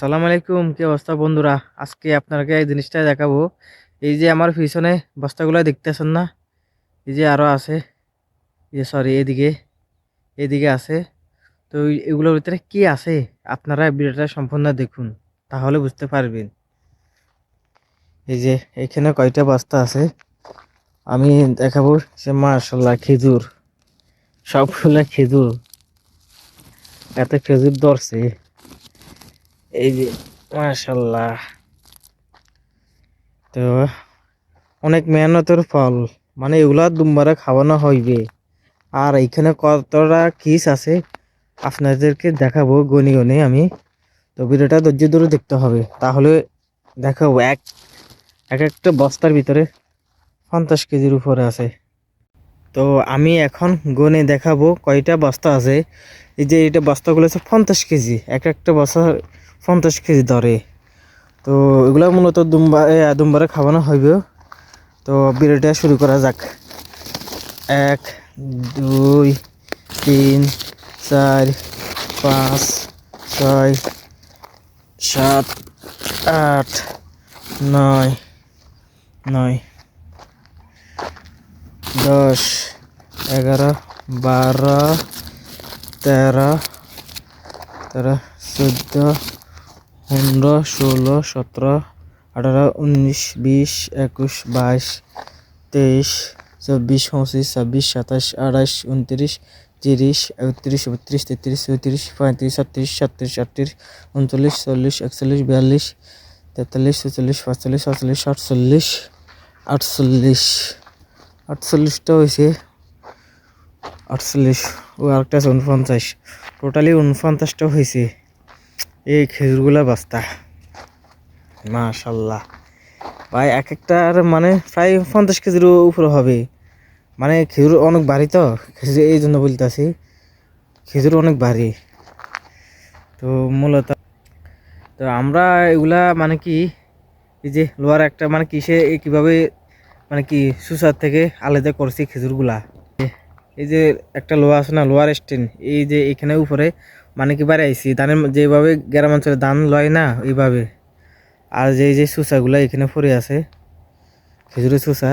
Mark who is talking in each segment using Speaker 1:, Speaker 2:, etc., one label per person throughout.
Speaker 1: সালাম আলাইকুম কি অবস্থা বন্ধুরা আজকে আপনাকে এই জিনিসটা দেখাবো এই যে আমার পিছনে বস্তাগুলো দেখতেছেন না এই যে আরও আছে এই যে সরি এদিকে এদিকে আছে তো এগুলোর ভিতরে কি আছে আপনারা ভিডিওটা সম্পূর্ণ দেখুন তাহলে বুঝতে পারবেন এই যে এখানে কয়টা বস্তা আছে আমি দেখাবো যে মার্শাল্লাহ খেজুর সবগুলো খেজুর এত খেজুর ধরছে এই যে মাশাল্লাহ তো অনেক মেহনতের ফল মানে এগুলা দুমবারে খাওয়ানো হইবে আর এইখানে কতটা কিস আছে আপনাদেরকে দেখাবো গনি গনি আমি তো ভিডিওটা ধৈর্য ধরে দেখতে হবে তাহলে দেখাবো এক এক একটা বস্তার ভিতরে পঞ্চাশ কেজির উপরে আছে তো আমি এখন গনে দেখাবো কয়টা বস্তা আছে এই যে এটা বস্তাগুলো আছে পঞ্চাশ কেজি এক একটা বস্তা পঞ্চাশ কেজি ধরে তো এগুলো মূলত দুমবারে খাওয়ানো হইব তো বিড়িটা শুরু করা যাক এক দুই তিন চার পাঁচ ছয় সাত আট নয় নয় দশ এগারো বারো তেরো তেরো চোদ্দ পনেরো ষোলো সতেরো আঠারো উনিশ বিশ একুশ বাইশ তেইশ চব্বিশ পঁচিশ ছাব্বিশ সাতাশ আঠাশ উনত্রিশ তিরিশ একত্রিশ বত্রিশ তেত্রিশ চৌত্রিশ পঁয়ত্রিশ ছত্রিশ সাতত্রিশ আটত্রিশ উনচল্লিশ চল্লিশ একচল্লিশ বিয়াল্লিশ তেতাল্লিশ চুচল্লিশ পাঁচচল্লিশ সাতচল্লিশ আটচল্লিশ আটচল্লিশ আটচল্লিশটা হয়েছে আটচল্লিশ ও আরেকটা আছে উনপঞ্চাশ টোটালি উনপঞ্চাশটা হয়েছে এই খেজুরগুলা বাস্তা মাশাল্লাহ ভাই এক একটার মানে প্রায় পঞ্চাশ কেজির উপরে হবে মানে খেজুর অনেক বাড়ি তো খেজুর এই জন্য বলতেছি খেজুর অনেক বাড়ি তো মূলত তো আমরা এগুলা মানে কি এই যে লোয়ার একটা মানে কিসে কীভাবে মানে কি সুসার থেকে আলাদা করছি খেজুরগুলা এই যে একটা লোয়া আছে না লোয়ার স্টেন এই যে এখানে উপরে মানে কি বাড়াইছি ধানের যেভাবে গ্রাম অঞ্চলে ধান লয় না ওইভাবে আর যে যে সুসাগুলো এখানে পড়ে আছে খেজুরের সুসা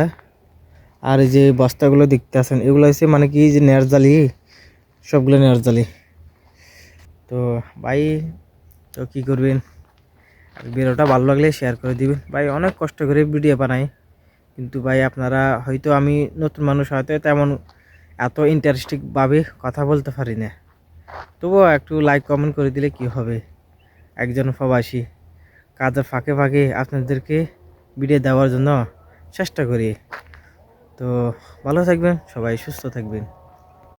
Speaker 1: আর যে বস্তাগুলো দেখতে আছেন এগুলো হচ্ছে মানে কি যে জালি সবগুলো জালি তো ভাই তো কী করবেন ভিডিওটা ভালো লাগলে শেয়ার করে দিবেন ভাই অনেক কষ্ট করে ভিডিও বানাই কিন্তু ভাই আপনারা হয়তো আমি নতুন মানুষ হয়তো তেমন এত ইন্টারেস্টিংভাবে কথা বলতে পারি না তবুও একটু লাইক কমেন্ট করে দিলে কি হবে একজন প্রবাসী কাজের ফাঁকে ফাঁকে আপনাদেরকে ভিডিও দেওয়ার জন্য চেষ্টা করি তো ভালো থাকবেন সবাই সুস্থ থাকবেন